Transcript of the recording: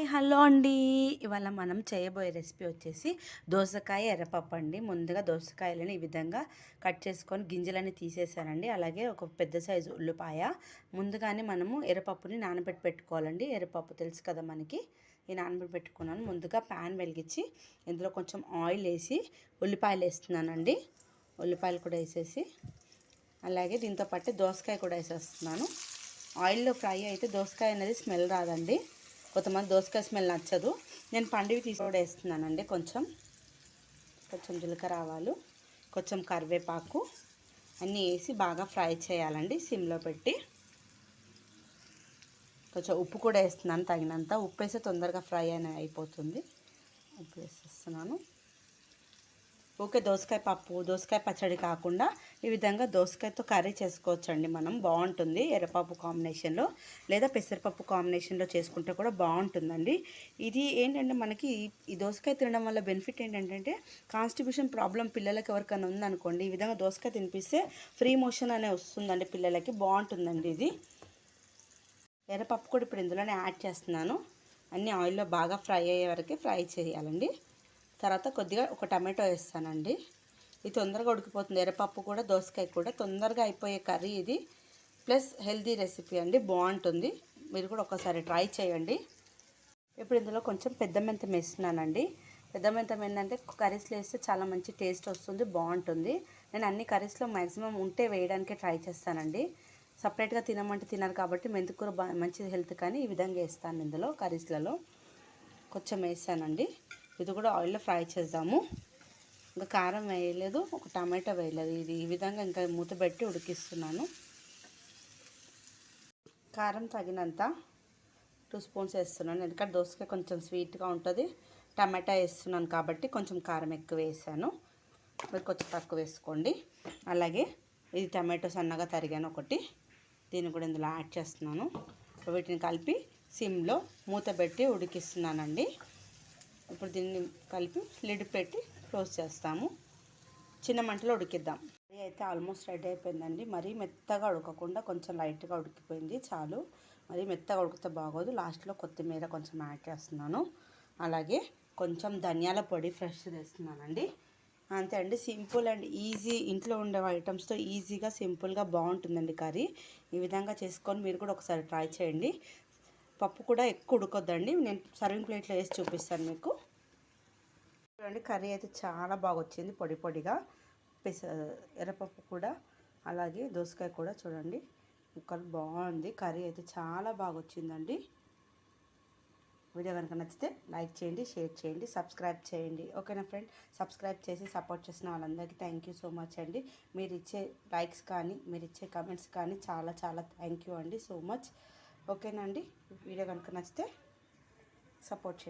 Hi hello అండి. ఇవాళ మనం చేయబోయే రెసిపీ వచ్చేసి దోసకాయ ఎర్రపప్పు అండి. ముందుగా దోసకాయలని ఈ విధంగా కట్ చేసుకొని గింజలని తీసేసానండి. అలాగే ఒక పెద్ద సైజు ఉల్లిపాయ. ముందుగానే మనము ఎర్రపప్పుని నానబెట్టి పెట్టుకోవాలండి. ఎర్రపప్పు తెలుసు కదా మనకి? ఈ నానబెట్టి పెట్టుకున్నాను. ముందుగా ప్యాన్ వెలిగించి ఇందులో కొంచెం ఆయిల్ వేసి ఉల్లిపాయలు వేస్తున్నానండి. ఉల్లిపాయలు కూడా వేసేసి. అలాగే దీంతో పాటు దోసకాయ కూడా వేసేస్తున్నాను. ఆయిల్లో ఫ్రై అయితే దోసకాయ అనేది స్మెల్ రాదండి. కొంతమంది దోసకాయ స్మెల్ నచ్చదు. నేను పండుగ తీసి కూడా వేస్తున్నానండి కొంచెం. కొంచెం జీలకర్ర ఆవాలు కొంచెం కరివేపాకు అన్నీ వేసి బాగా ఫ్రై చేయాలండి సిమ్లో పెట్టి. కొంచెం ఉప్పు కూడా వేస్తున్నాను తగినంత. ఉప్పు వేస్తే తొందరగా ఫ్రై అయిన అయిపోతుంది. ఉప్పు వేసేస్తున్నాను. ఓకే దోసకాయ పప్పు దోసకాయ పచ్చడి కాకుండా ఈ విధంగా దోసకాయతో కర్రీ చేసుకోవచ్చండి మనం. బాగుంటుంది ఎర్రపప్పు కాంబినేషన్లో లేదా పెసరపప్పు కాంబినేషన్లో చేసుకుంటే కూడా బాగుంటుందండి. ఇది ఏంటంటే మనకి ఈ దోసకాయ తినడం వల్ల బెనిఫిట్ ఏంటంటే కాన్స్టిబ్యూషన్ ప్రాబ్లం పిల్లలకి ఎవరికైనా ఉందనుకోండి ఈ విధంగా దోసకాయ తినిపిస్తే ఫ్రీ మోషన్ అనే వస్తుందండి పిల్లలకి. బాగుంటుందండి ఇది. ఎర్రపప్పు కూడా ఇప్పుడు ఇందులోనే యాడ్ చేస్తున్నాను. అన్నీ ఆయిల్లో బాగా ఫ్రై అయ్యే వరకు ఫ్రై చేయాలండి. తర్వాత కొద్దిగా ఒక టమాటో వేస్తానండి. ఇది తొందరగా ఉడికిపోతుంది. ఎర్రపప్పు కూడా దోసకాయ కూడా తొందరగా అయిపోయే కర్రీ ఇది. ప్లస్ హెల్దీ రెసిపీ అండి. బాగుంటుంది. మీరు కూడా ఒకసారి ట్రై చేయండి. ఇప్పుడు ఇందులో కొంచెం పెద్ద మెంతం వేస్తున్నానండి. పెద్ద మెంతం ఏంటంటే కర్రీస్లో వేస్తే చాలా మంచి టేస్ట్ వస్తుంది బాగుంటుంది. నేను అన్ని కర్రీస్లో మ్యాక్సిమం ఉంటే వేయడానికే ట్రై చేస్తానండి. సపరేట్గా తినమంటే తినరు కాబట్టి మెంతికూర బా మంచి హెల్త్ కానీ ఈ విధంగా వేస్తాను ఇందులో కర్రీస్లలో. కొంచెం వేసానండి. ఇది కూడా ఆయిల్లో ఫ్రై చేద్దాము. ఇంకా కారం వేయలేదు ఒక టమాటో వేయలేదు. ఇది ఈ విధంగా ఇంకా మూత పెట్టి ఉడికిస్తున్నాను. కారం తగినంత టూ స్పూన్స్ వేస్తున్నాను. ఎందుకంటే దోసకాయ కొంచెం స్వీట్గా ఉంటుంది. టమాటా వేస్తున్నాను కాబట్టి కొంచెం కారం ఎక్కువ వేసాను. మీరు కొంచెం తక్కువ వేసుకోండి. అలాగే ఇది టమాటో సన్నగా తరిగాను ఒకటి. దీన్ని కూడా ఇందులో యాడ్ చేస్తున్నాను. వీటిని కలిపి సిమ్లో మూత పెట్టి ఉడికిస్తున్నానండి. ఇప్పుడు దీన్ని కలిపి లిడ్ పెట్టి క్లోజ్ చేస్తాము. చిన్న మంటలో ఉడికిద్దాం. కర్రీ అయితే ఆల్మోస్ట్ రెడీ అయిపోయిందండి. మరీ మెత్తగా ఉడకకుండా కొంచెం లైట్గా ఉడికిపోయింది. చాలు. మరీ మెత్తగా ఉడికితే బాగోదు. లాస్ట్లో కొత్తిమీర కొంచెం యాడ్ చేస్తున్నాను. అలాగే కొంచెం ధనియాల పొడి ఫ్రెష్ తెస్తున్నానండి అంతే అండి. సింపుల్ అండ్ ఈజీ ఇంట్లో ఉండే ఐటమ్స్తో ఈజీగా సింపుల్గా బాగుంటుందండి కర్రీ. ఈ విధంగా చేసుకొని మీరు కూడా ఒకసారి ట్రై చేయండి. పప్పు కూడా ఎక్కువ ఉడకొద్దండి. నేను సర్వింగ్ ప్లేట్లో వేసి చూపిస్తాను మీకు. చూడండి కర్రీ అయితే చాలా బాగా వచ్చింది పొడి పొడిగా. పెస ఎర్రపప్పు కూడా అలాగే దోసకాయ కూడా చూడండి. ముక్కలు బాగుంది. కర్రీ అయితే చాలా బాగా వచ్చిందండి వీడియో కనుక నచ్చితే లైక్ చేయండి షేర్ చేయండి సబ్స్క్రైబ్ చేయండి. ఓకేనా ఫ్రెండ్ సబ్స్క్రైబ్ చేసి సపోర్ట్ చేసిన వాళ్ళందరికీ థ్యాంక్ యూ సో మచ్ అండి. మీరు ఇచ్చే లైక్స్ కానీ మీరు ఇచ్చే కమెంట్స్ కానీ చాలా చాలా థ్యాంక్ యూ అండి సో మచ్. ఓకేనా అండి? వీడియో కనుక నచ్చితే సపోర్ట్ చేయండి.